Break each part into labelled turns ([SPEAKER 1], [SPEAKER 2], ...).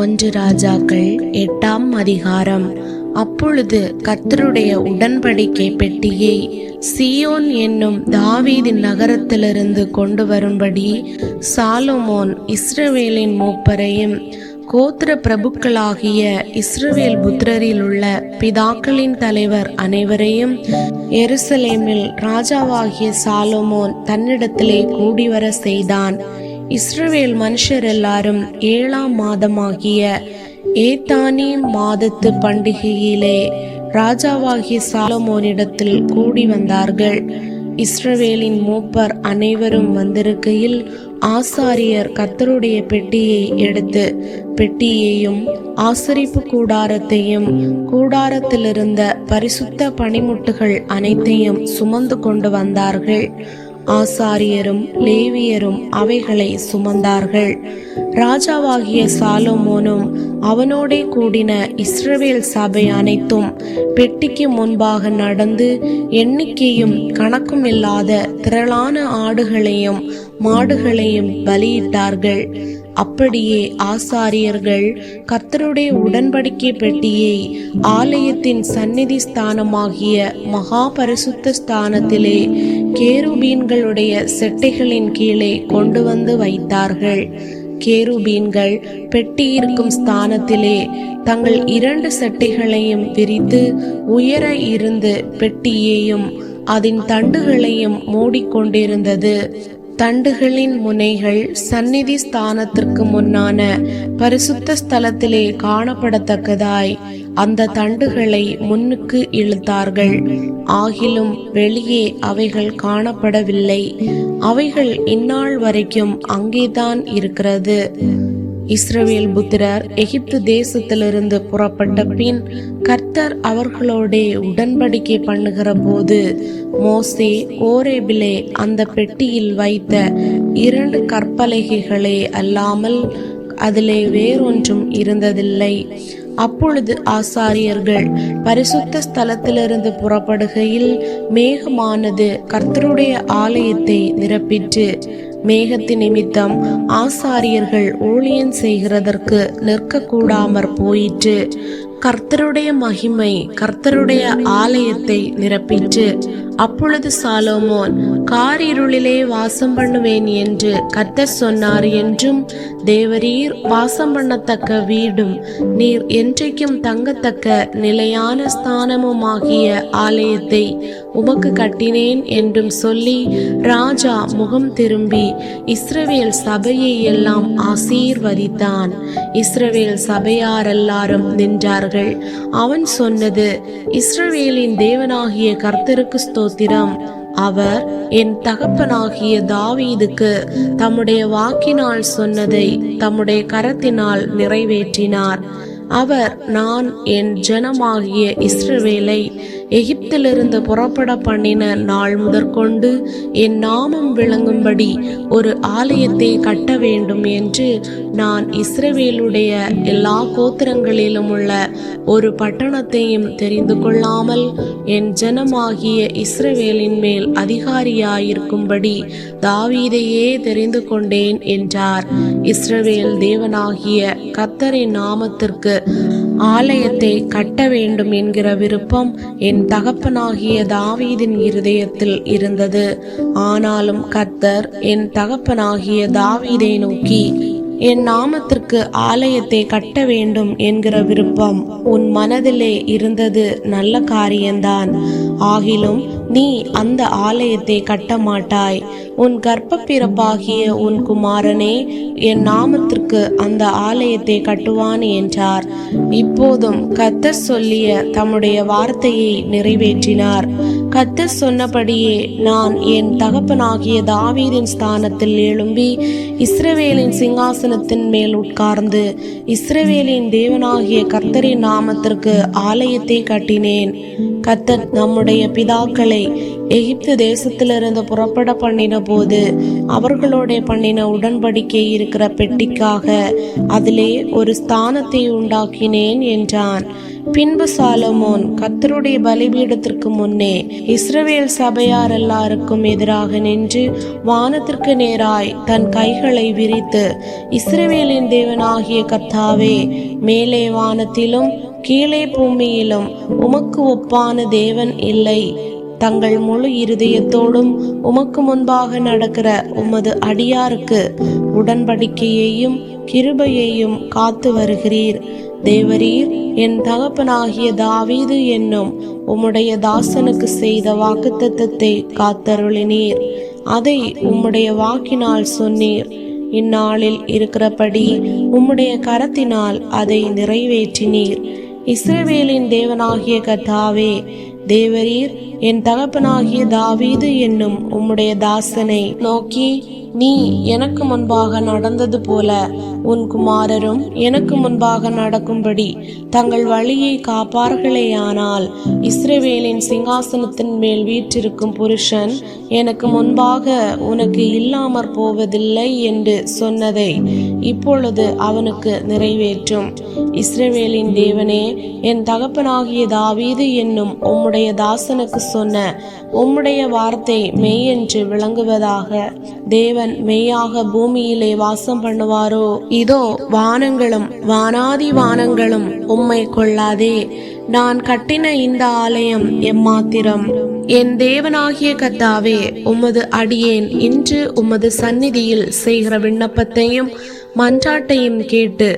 [SPEAKER 1] ஒன்று ராஜாக்கள் எட்டாம் அதிகாரம் அப்பொழுது கத்தருடைய உடன்படிக்கை பெட்டியை சியோன் என்னும் தாவீதின் நகரத்திலிருந்து கொண்டு வரும்படி சாலோமோன் இஸ்ரவேலின் மூப்பரையும் கோத்திர பிரபுக்களாகிய இஸ்ரவேல் புத்திரரில் உள்ள பிதாக்களின் தலைவர் அனைவரையும் எருசலேமில் ராஜாவாகிய சாலோமோன் தன்னிடத்திலே கூடிவர செய்தான் இஸ்ரவேல் மனுஷர் எல்லாரும் ஏழாம் மாதமாகிய ஏத்தானி மாதத்து பண்டிகையிலே ராஜாவாகிய சாலமோனிடத்தில் கூடி வந்தார்கள் இஸ்ரவேலின் மூப்பர் அனைவரும் வந்திருக்கையில் ஆசாரியர் கத்தருடைய பெட்டியை எடுத்து பெட்டியையும் ஆசரிப்பு கூடாரத்தையும் கூடாரத்திலிருந்த பரிசுத்த பனிமுட்டுகள் அனைத்தையும் சுமந்து கொண்டு வந்தார்கள் ஆசாரியரும் லேவியரும் அவைகளை சுமந்தார்கள் ராஜாவாகிய சாலோமோனும் அவனோடே கூடின இஸ்ரவேல் சபை அனைத்தும் பெட்டிக்கு முன்பாக நடந்து எண்ணிக்கையும் கணக்கும் இல்லாத திரளான ஆடுகளையும் மாடுகளையும் பலியிட்டார்கள் அப்படியே ஆசாரியர்கள் கர்த்தருடைய உடன்படிக்கை பெட்டியை ஆலயத்தின் சந்நிதி ஸ்தானமாகிய மகா பரிசுத்த ஸ்தானத்திலே கேருபீன்களுடைய செட்டைகளின் கீழே கொண்டு வந்து வைத்தார்கள் கேருபீன்கள் பெட்டி இருக்கும் ஸ்தானத்திலே தங்கள் இரண்டு செட்டைகளையும் விரித்து உயர இருந்து பெட்டியையும் அதன் தண்டுகளையும் மூடிக்கொண்டிருந்தது தண்டுகளின் முனைகள் சந்நிதி ஸ்தானத்திற்கு முன்னான பரிசுத்த ஸ்தலத்திலே காணப்படத்தக்கதாய் அந்த தண்டுகளை முன்னுக்கு இழுத்தார்கள் ஆகிலும் வெளியே அவைகள் காணப்படவில்லை அவைகள் இந்நாள் வரைக்கும் அங்கேதான் இருக்கிறது இஸ்ரவேல் புத்திரர் எகிப்து தேசத்திலிருந்து புறப்பட்ட பின் கர்த்தர் அவர்களோட உடன்படிக்கை பண்ணுகிற போது மோசே ஓரேபிலே அந்த பெட்டியில் வைத்த இரண்டு கற்பலகைகளே அல்லாமல் அதிலே வேறொன்றும் இருந்ததில்லை அப்பொழுது ஆசாரியர்கள் பரிசுத்த ஸ்தலத்திலிருந்து புறப்படுகையில் மேகமானது கர்த்தருடைய ஆலயத்தை நிரப்பிற்று மேகத்தின் நிமித்தம் ஆசாரியர்கள் ஊழியன் செய்கிறதற்கு நிற்கக்கூடாமற் போயிற்று கர்த்தருடைய மகிமை கர்த்தருடைய ஆலயத்தை நிரப்பிற்று அப்பொழுது சாலோமோன் காரிருளிலே வாசம் பண்ணுவேன் என்று கர்த்தர் சொன்னார் என்றும் தேவரீர் வாசம் பண்ணத்தக்க வீடும் நீர் என்றைக்கும் தங்கத்தக்க நிலையான ஸ்தானமுமாகிய ஆலயத்தை உமக்கு கட்டினேன் என்றும் சொல்லி ராஜா முகம் திரும்பி இஸ்ரவேல் சபையை எல்லாம் ஆசீர்வதித்தான் இஸ்ரவேல் சபையார் எல்லாரும் நின்றார்கள் அவன் சொன்னது இஸ்ரவேலின் தேவனாகிய கர்த்தருக்கு ஸ்தோத்திரம் அவர் என் தகப்பனாகிய தாவீதுக்கு தம்முடைய வாக்கினால் சொன்னதை தம்முடைய கரத்தினால் நிறைவேற்றினார் அவர் நான் என் ஜனமாகிய இஸ்ரவேலை எகிப்திலிருந்து புறப்பட பண்ணின நாள் முதற்கொண்டு என் நாமம் விளங்கும்படி ஒரு ஆலயத்தை கட்ட வேண்டும் என்று நான் இஸ்ரவேலுடைய எல்லா கோத்திரங்களிலும் உள்ள ஒரு பட்டணத்தையும் தெரிந்து கொள்ளாமல் என் ஜனமாகிய இஸ்ரவேலின் மேல் அதிகாரியாயிருக்கும்படி தாவீதையே தெரிந்து கொண்டேன் என்றார் இஸ்ரவேல் தேவனாகிய கத்தரின் நாமத்திற்கு ஆலயத்தை கட்ட வேண்டும் என்கிற விருப்பம் என் நம் தகப்பனாகிய தாவீதின் இருதயத்தில் இருந்தது ஆனாலும் கத்தர் என் தகப்பனாகிய தாவீதை நோக்கி என் நாமத்திற்கு ஆலயத்தை கட்ட வேண்டும் என்கிற விருப்பம் உன் மனதிலே இருந்தது நல்ல காரியம்தான் ஆகிலும் நீ அந்த ஆலயத்தை கட்ட மாட்டாய் உன் பிறப்பாகிய உன் குமாரனே என் நாமத்திற்கு அந்த ஆலயத்தை கட்டுவான் என்றார் இப்போதும் கத்தர் சொல்லிய தம்முடைய வார்த்தையை நிறைவேற்றினார் கத்தர் சொன்னபடியே நான் என் தகப்பனாகிய தாவீதின் ஸ்தானத்தில் எழும்பி இஸ்ரவேலின் சிங்காசனத்தின் மேல் உட்கார்ந்து இஸ்ரவேலின் தேவனாகிய கர்த்தரின் நாமத்திற்கு ஆலயத்தை கட்டினேன் கத்தர் நம்முடைய பிதாக்களை அவர்களை எகிப்து தேசத்திலிருந்து புறப்பட பண்ணின போது அவர்களோட பண்ணின உடன்படிக்கை இருக்கிற பெட்டிக்காக அதிலே ஒரு ஸ்தானத்தை உண்டாக்கினேன் என்றான் பின்பு சாலமோன் கத்தருடைய பலிபீடத்திற்கு முன்னே இஸ்ரவேல் சபையார் எல்லாருக்கும் எதிராக நின்று வானத்திற்கு நேராய் தன் கைகளை விரித்து இஸ்ரவேலின் தேவனாகிய கத்தாவே மேலே வானத்திலும் கீழே பூமியிலும் உமக்கு ஒப்பான தேவன் இல்லை தங்கள் முழு இருதயத்தோடும் உமக்கு முன்பாக நடக்கிற உமது அடியாருக்கு உடன்படிக்கையையும் கிருபையையும் காத்து வருகிறீர் தேவரீர் என் தகப்பனாகிய தாவீது என்னும் உம்முடைய தாசனுக்கு செய்த வாக்குத்தத்தை காத்தருளினீர் அதை உம்முடைய வாக்கினால் சொன்னீர் இந்நாளில் இருக்கிறபடி உம்முடைய கரத்தினால் அதை நிறைவேற்றினீர் இஸ்ரவேலின் தேவனாகிய கத்தாவே தேவரீர் என் தகப்பனாகிய தாவீது என்னும் உம்முடைய தாசனை நோக்கி நீ எனக்கு முன்பாக நடந்தது போல உன் குமாரரும் எனக்கு முன்பாக நடக்கும்படி தங்கள் வழியை காப்பார்களேயானால் இஸ்ரேவேலின் சிங்காசனத்தின் மேல் வீற்றிருக்கும் புருஷன் எனக்கு முன்பாக உனக்கு இல்லாமற் போவதில்லை என்று சொன்னதை இப்பொழுது அவனுக்கு நிறைவேற்றும் இஸ்ரவேலின் தேவனே என் தகப்பனாகிய தாவீது என்னும் உம்முடைய தாசனுக்கு சொன்ன உம்முடைய வார்த்தை மெய் என்று விளங்குவதாக தேவன் மெய்யாக பூமியிலே வாசம் பண்ணுவாரோ இதோ வானங்களும் வானாதி வானங்களும் உம்மை கொள்ளாதே நான் கட்டின இந்த ஆலயம் எம்மாத்திரம் என் தேவனாகிய கத்தாவே உமது அடியேன் இன்று உமது சந்நிதியில் செய்கிற விண்ணப்பத்தையும் மன்றாட்டையும் கேட்டு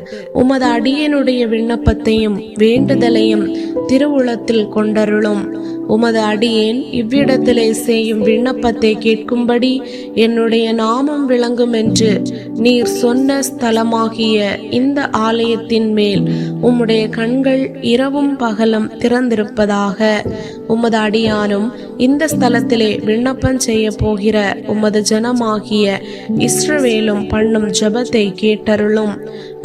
[SPEAKER 1] உமது அடியனுடைய விண்ணப்பத்தையும் வேண்டுதலையும் திருவுளத்தில் கொண்டருளும் உமது அடியேன் இவ்விடத்திலே செய்யும் விண்ணப்பத்தை கேட்கும்படி என்னுடைய நாமம் விளங்கும் என்று நீர் சொன்ன ஸ்தலமாகிய இந்த ஆலயத்தின் மேல் உம்முடைய கண்கள் இரவும் பகலும் திறந்திருப்பதாக உமது அடியானும் இந்த ஸ்தலத்திலே விண்ணப்பம் செய்ய போகிற உமது ஜனமாகிய இஸ்ரவேலும் பண்ணும் ஜபத்தை கேட்டருளும்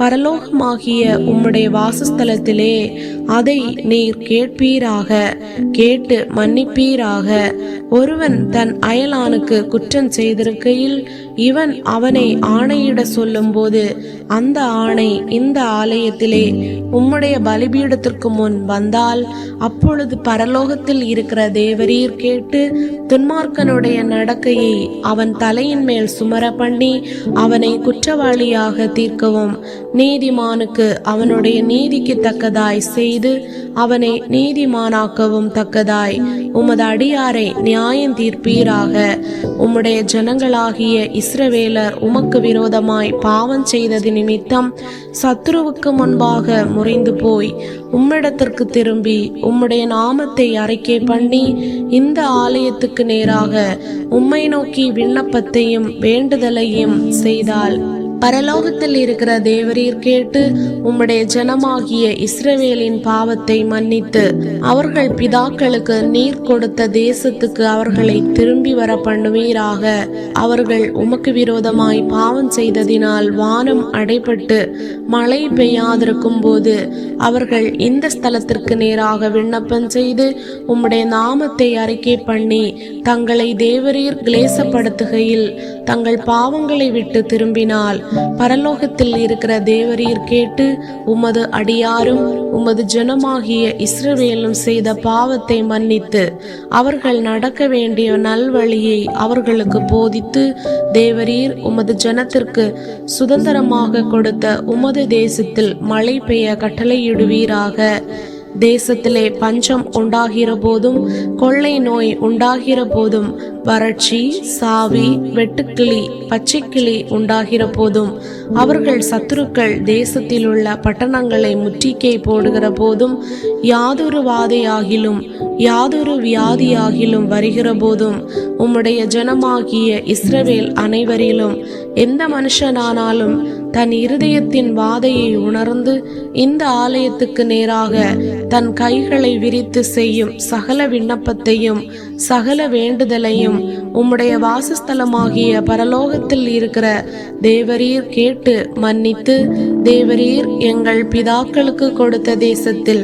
[SPEAKER 1] பரலோகமாகிய உம்முடைய வாசஸ்தலத்திலே அதை நீர் கேட்பீராக கேட்டு மன்னிப்பீராக ஒருவன் தன் அயலானுக்கு குற்றம் செய்திருக்கையில் இவன் அவனை ஆணையிட சொல்லும்போது அந்த ஆணை இந்த ஆலயத்திலே உம்முடைய பலிபீடத்திற்கு முன் வந்தால் அப்பொழுது பரலோகத்தில் இருக்கிற தேவரீர் கேட்டு துன்மார்க்கனுடைய நடக்கையை அவன் தலையின் மேல் சுமர பண்ணி அவனை குற்றவாளியாக தீர்க்கவும் நீதிமானுக்கு அவனுடைய நீதிக்கு தக்கதாய் செய்து அவனை நீதிமானாக்கவும் தக்கதாய் உமது அடியாரை நியாயம் தீர்ப்பீராக உம்முடைய ஜனங்களாகிய இஸ் இஸ்ரவேலர் உமக்கு விரோதமாய் பாவம் செய்தது நிமித்தம் சத்ருவுக்கு முன்பாக முறைந்து போய் உம்மிடத்திற்கு திரும்பி உம்முடைய நாமத்தை அறிக்கை பண்ணி இந்த ஆலயத்துக்கு நேராக உம்மை நோக்கி விண்ணப்பத்தையும் வேண்டுதலையும் செய்தால் பரலோகத்தில் இருக்கிற தேவரீர் கேட்டு உம்முடைய ஜனமாகிய இஸ்ரவேலின் பாவத்தை மன்னித்து அவர்கள் பிதாக்களுக்கு நீர் கொடுத்த தேசத்துக்கு அவர்களை திரும்பி வர பண்ணுவீராக அவர்கள் உமக்கு விரோதமாய் பாவம் செய்ததினால் வானம் அடைபட்டு மழை பெய்யாதிருக்கும் போது அவர்கள் இந்த ஸ்தலத்திற்கு நேராக விண்ணப்பம் செய்து உம்முடைய நாமத்தை அறிக்கை பண்ணி தங்களை தேவரீர் கிளேசப்படுத்துகையில் தங்கள் பாவங்களை விட்டு திரும்பினால் பரலோகத்தில் இருக்கிற தேவரீர் கேட்டு உமது அடியாரும் உமது ஜனமாகிய இஸ்ரவேலும் செய்த பாவத்தை மன்னித்து அவர்கள் நடக்க வேண்டிய நல்வழியை அவர்களுக்கு போதித்து தேவரீர் உமது ஜனத்திற்கு சுதந்திரமாக கொடுத்த உமது தேசத்தில் மழை பெய்ய கட்டளையிடுவீராக தேசத்திலே பஞ்சம் உண்டாகிற போதும் கொள்ளை நோய் உண்டாகிற போதும் வறட்சி சாவி வெட்டுக்கிளி பச்சைக்கிளி உண்டாகிற போதும் அவர்கள் சத்துருக்கள் தேசத்தில் உள்ள பட்டணங்களை முற்றிக்கை போடுகிற போதும் யாதொரு வாதையாகிலும் யாதொரு வியாதியாகிலும் வருகிற போதும் உம்முடைய ஜனமாகிய இஸ்ரவேல் அனைவரிலும் எந்த மனுஷனானாலும் தன் இருதயத்தின் வாதையை உணர்ந்து இந்த ஆலயத்துக்கு நேராக தன் கைகளை விரித்து செய்யும் சகல விண்ணப்பத்தையும் சகல வேண்டுதலையும் உம்முடைய வாசஸ்தலமாகிய பரலோகத்தில் இருக்கிற தேவரீர் கேட்டு மன்னித்து தேவரீர் எங்கள் பிதாக்களுக்கு கொடுத்த தேசத்தில்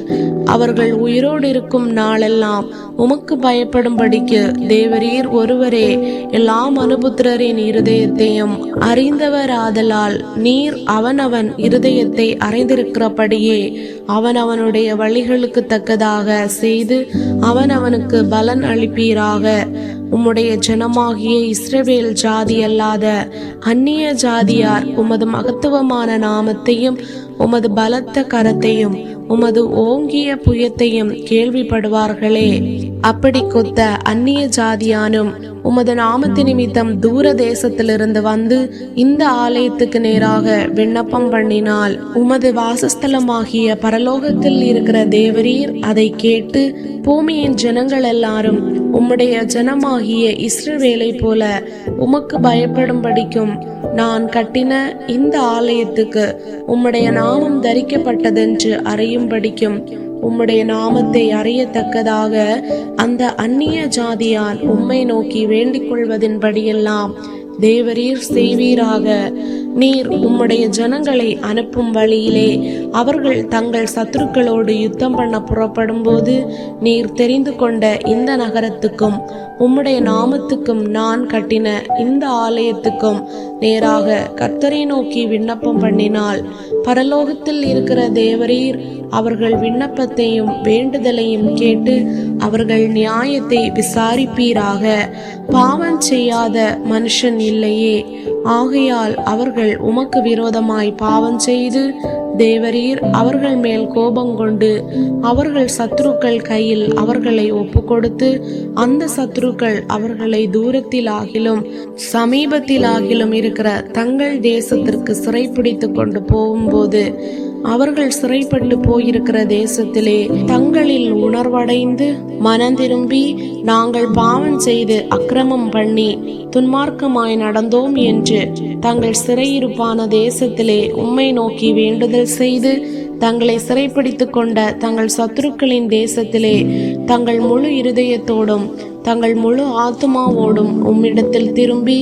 [SPEAKER 1] அவர்கள் உயிரோடு இருக்கும் நாளெல்லாம் உமக்கு பயப்படும்படிக்கு தேவரீர் ஒருவரே எல்லா மனுபுத்திரரின் இருதயத்தையும் அறிந்தவராதலால் நீர் அவனவன் இருதயத்தை அறிந்திருக்கிறபடியே அவனவனுடைய வழிகளுக்கு தக்கதாக செய்து அவனவனுக்கு பலன் அளிப்பி செய்வீராக உம்முடைய ஜனமாகிய இஸ்ரவேல் ஜாதி அல்லாத அந்நிய ஜாதியார் உமது மகத்துவமான நாமத்தையும் உமது பலத்த கரத்தையும் உமது ஓங்கிய புயத்தையும் கேள்விப்படுவார்களே அப்படி கொத்த அந்நிய ஜாதியானும் உமது நாமத்து நிமித்தம் தூர தேசத்திலிருந்து வந்து இந்த ஆலயத்துக்கு நேராக விண்ணப்பம் பண்ணினால் உமது வாசஸ்தலமாகிய பரலோகத்தில் இருக்கிற தேவரீர் அதை கேட்டு பூமியின் ஜனங்கள் எல்லாரும் உம்முடைய ஜனமாகிய இஸ்ரவேலை போல உமக்கு பயப்படும்படிக்கும் நான் கட்டின இந்த ஆலயத்துக்கு உம்முடைய நாமம் தரிக்கப்பட்டதென்று அறியும்படிக்கும் உம்முடைய நாமத்தை அறியத்தக்கதாக அந்த அந்நிய ஜாதியார் உம்மை நோக்கி வேண்டிக் கொள்வதின் படியெல்லாம் தேவரீர் செய்வீராக நீர் உம்முடைய ஜனங்களை அனுப்பும் வழியிலே அவர்கள் தங்கள் சத்துருக்களோடு யுத்தம் பண்ண புறப்படும் போது நீர் தெரிந்து கொண்ட இந்த நகரத்துக்கும் உம்முடைய நாமத்துக்கும் நான் கட்டின இந்த ஆலயத்துக்கும் நேராக கர்த்தரை நோக்கி விண்ணப்பம் பண்ணினால் பரலோகத்தில் இருக்கிற தேவரீர் அவர்கள் விண்ணப்பத்தையும் வேண்டுதலையும் கேட்டு அவர்கள் நியாயத்தை விசாரிப்பீராக பாவம் செய்யாத மனுஷன் இல்லையே ஆகையால் அவர்கள் உமக்கு விரோதமாய் பாவம் செய்து தேவரீர் அவர்கள் மேல் கோபம் கொண்டு அவர்கள் சத்ருக்கள் கையில் அவர்களை ஒப்பு கொடுத்து அந்த சத்ருக்கள் அவர்களை தூரத்தில் ஆகிலும் சமீபத்தில் ஆகிலும் இருக்கிற தங்கள் தேசத்திற்கு சிறைப்பிடித்து கொண்டு போகும் போது அவர்கள் சிறைப்பட்டு போயிருக்கிற தேசத்திலே தங்களில் உணர்வடைந்து மனந்திரும்பி நாங்கள் பாவம் செய்து அக்கிரமம் பண்ணி துன்மார்க்கமாய் நடந்தோம் என்று தங்கள் சிறையிருப்பான தேசத்திலே உம்மை நோக்கி வேண்டுதல் செய்து தங்களை சிறைப்பிடித்து கொண்ட தங்கள் சத்துருக்களின் தேசத்திலே தங்கள் முழு இருதயத்தோடும் தங்கள் முழு ஆத்மாவோடும் உம்மிடத்தில் திரும்பி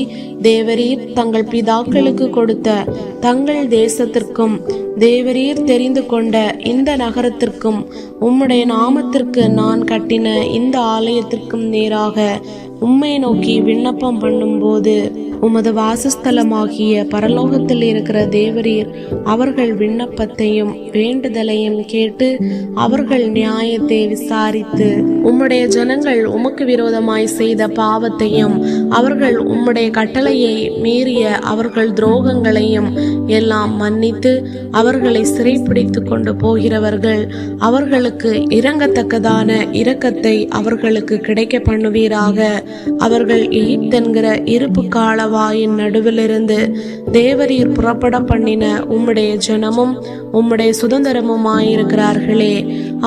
[SPEAKER 1] தேவரீர் தங்கள் பிதாக்களுக்கு கொடுத்த தங்கள் தேசத்திற்கும் தேவரீர் தெரிந்து கொண்ட இந்த நகரத்திற்கும் உம்முடைய நாமத்திற்கு நான் கட்டின இந்த ஆலயத்திற்கும் நேராக உம்மை நோக்கி விண்ணப்பம் பண்ணும்போது உமது வாசஸ்தலமாகிய பரலோகத்தில் இருக்கிற தேவரீர் அவர்கள் விண்ணப்பத்தையும் வேண்டுதலையும் கேட்டு அவர்கள் நியாயத்தை விசாரித்து உம்முடைய ஜனங்கள் உமக்கு விரோத விரோதமாய் செய்த பாவத்தையும் அவர்கள் உம்முடைய கட்டளையை மீறிய அவர்கள் துரோகங்களையும் எல்லாம் மன்னித்து அவர்களை சிறைப்பிடித்து கொண்டு போகிறவர்கள் அவர்களுக்கு இறங்கத்தக்கதான இரக்கத்தை அவர்களுக்கு கிடைக்க பண்ணுவீராக அவர்கள் எகிப்தென்கிற இருப்பு காலவாயின் நடுவிலிருந்து தேவரீர் புறப்பட பண்ணின உம்முடைய ஜனமும் உம்முடைய சுதந்திரமுமாயிருக்கிறார்களே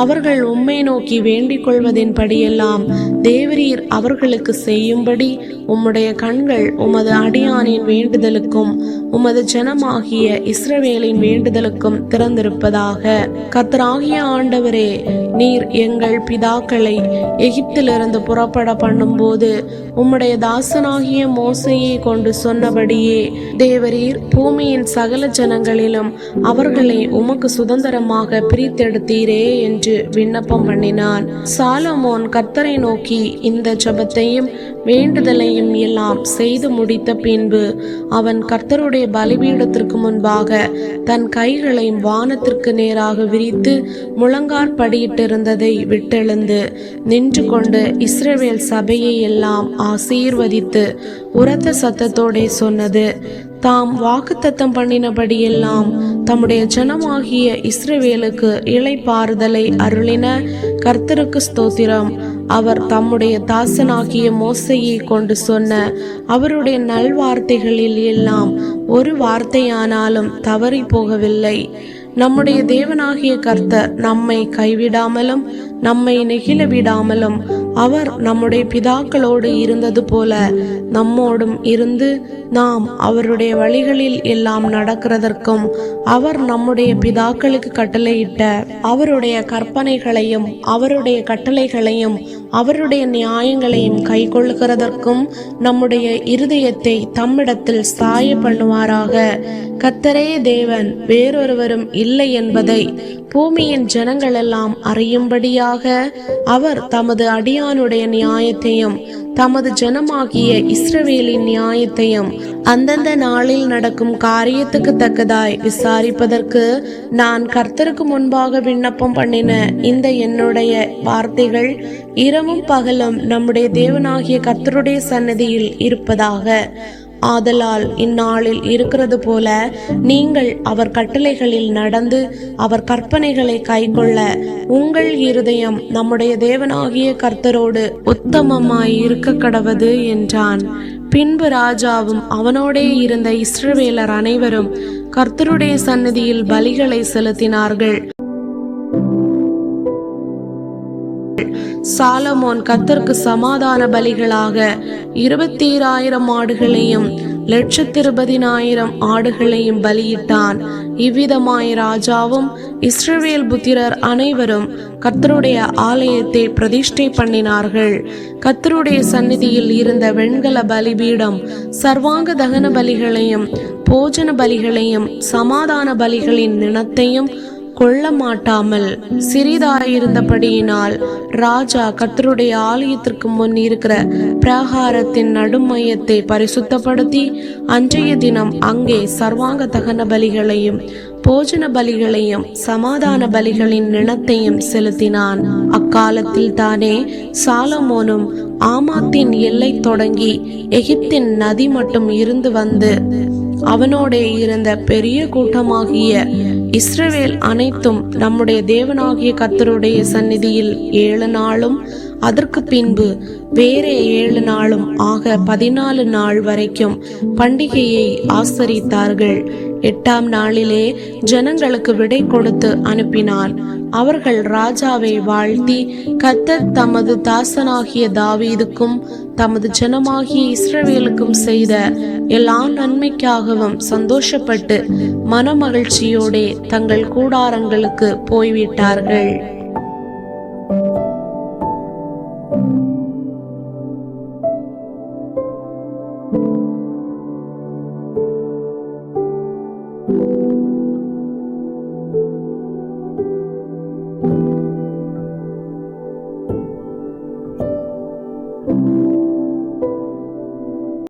[SPEAKER 1] அவர்கள் உம்மை நோக்கி வேண்டிக் கொள்வதின் படியெல்லாம் தேவரீர் நீர் அவர்களுக்கு செய்யும்படி உம்முடைய கண்கள் உமது அடியானின் வேண்டுதலுக்கும் உமது ஜனமாகிய இஸ்ரவேலின் வேண்டுதலுக்கும் திறந்திருப்பதாக கத்தராகிய ஆண்டவரே நீர் எங்கள் பிதாக்களை எகிப்திலிருந்து புறப்பட பண்ணும்போது உம்முடைய தாசனாகிய மோசையை கொண்டு சொன்னபடியே தேவரீர் பூமியின் சகல ஜனங்களிலும் அவர்களை உமக்கு சுதந்திரமாக பிரித்தெடுத்தீரே என்று விண்ணப்பம் பண்ணினான் சாலமோன் கத்தரை நோக்கி இந்த ஜபத்தையும் வேண்டுதலையும் எல்லாம் செய்து முடித்த பின்பு அவன் கர்த்தருடைய பலிபீடத்திற்கு முன்பாக தன் கைகளை வானத்திற்கு நேராக விரித்து படியிட்டிருந்ததை விட்டெழுந்து நின்று கொண்டு இஸ்ரேவேல் சபையை எல்லாம் ஆசீர்வதித்து உரத்த சத்தத்தோடே சொன்னது தாம் வாக்குத்தத்தம் பண்ணினபடியெல்லாம் தம்முடைய ஜனமாகிய இஸ்ரவேலுக்கு இலைப்பாறுதலை அருளின கர்த்தருக்கு ஸ்தோத்திரம் அவர் தம்முடைய தாசனாகிய மோசையை கொண்டு சொன்ன அவருடைய நல்வார்த்தைகளில் எல்லாம் ஒரு வார்த்தையானாலும் தவறி போகவில்லை நம்முடைய தேவனாகிய கர்த்தர் நம்மை கைவிடாமலும் நம்மை நெகிழ விடாமலும் அவர் நம்முடைய பிதாக்களோடு இருந்தது போல நம்மோடும் இருந்து நாம் அவருடைய வழிகளில் எல்லாம் நடக்கிறதற்கும் அவர் நம்முடைய பிதாக்களுக்கு கட்டளையிட்ட அவருடைய கற்பனைகளையும் அவருடைய கட்டளைகளையும் அவருடைய நியாயங்களையும் கை கொள்கிறதற்கும் நம்முடைய இருதயத்தை தம்மிடத்தில் சாய பண்ணுவாராக கத்தரே தேவன் வேறொருவரும் இல்லை என்பதை பூமியின் ஜனங்களெல்லாம் அறியும்படியாக அவர் தமது அடியானுடைய நியாயத்தையும் தமது ஜனமாகிய இஸ்ரவேலின் நியாயத்தையும் அந்தந்த நாளில் நடக்கும் காரியத்துக்கு தக்கதாய் விசாரிப்பதற்கு நான் கர்த்தருக்கு முன்பாக விண்ணப்பம் பண்ணின இந்த என்னுடைய வார்த்தைகள் இரவும் பகலும் நம்முடைய தேவனாகிய கர்த்தருடைய சன்னதியில் இருப்பதாக ஆதலால் இந்நாளில் இருக்கிறது போல நீங்கள் அவர் கட்டளைகளில் நடந்து அவர் கற்பனைகளை கைக்கொள்ள உங்கள் இருதயம் நம்முடைய தேவனாகிய கர்த்தரோடு உத்தமமாய் இருக்க கடவது என்றான் பின்பு ராஜாவும் அவனோடே இருந்த இஸ்ரவேலர் அனைவரும் கர்த்தருடைய சன்னதியில் பலிகளை செலுத்தினார்கள் சாலமோன் கத்தர்க்கு சமாதான பலிகளாக இருபத்தீராயிரம் ஆடுகளையும் லட்சத்தி இருபதினாயிரம் ஆடுகளையும் பலியிட்டான் இவ்விதமாய் ராஜாவும் இஸ்ரவேல் புத்திரர் அனைவரும் கத்தருடைய ஆலயத்தை பிரதிஷ்டை பண்ணினார்கள் கத்தருடைய சந்நிதியில் இருந்த வெண்கல பலிபீடம் சர்வாங்க தகன பலிகளையும் போஜன பலிகளையும் சமாதான பலிகளின் நினத்தையும் கொள்ள மாட்டாமல் சிறிதாயிருந்தபடியினால் ராஜா கத்தருடைய ஆலயத்திற்கு முன் இருக்கிற பிரகாரத்தின் நடுமையத்தை பரிசுத்தப்படுத்தி அன்றைய தினம் அங்கே சர்வாங்க தகன பலிகளையும் போஜன பலிகளையும் சமாதான பலிகளின் நினத்தையும் செலுத்தினான் அக்காலத்தில் தானே சாலமோனும் ஆமாத்தின் எல்லை தொடங்கி எகிப்தின் நதி மட்டும் இருந்து வந்து அவனோட இருந்த பெரிய கூட்டமாகிய இஸ்ரவேல் அனைத்தும் நம்முடைய தேவனாகிய கத்தருடைய சந்நிதியில் ஏழு நாளும் அதற்கு பின்பு வேறே ஏழு நாளும் ஆக பதினாலு நாள் வரைக்கும் பண்டிகையை ஆசரித்தார்கள் எட்டாம் நாளிலே ஜனங்களுக்கு விடை கொடுத்து அனுப்பினான் அவர்கள் ராஜாவை வாழ்த்தி கத்தர் தமது தாசனாகிய தாவீதுக்கும் தமது ஜனமாகிய இஸ்ரவேலுக்கும் செய்த எல்லா நன்மைக்காகவும் சந்தோஷப்பட்டு மனமகிழ்ச்சியோடே தங்கள் கூடாரங்களுக்கு போய்விட்டார்கள்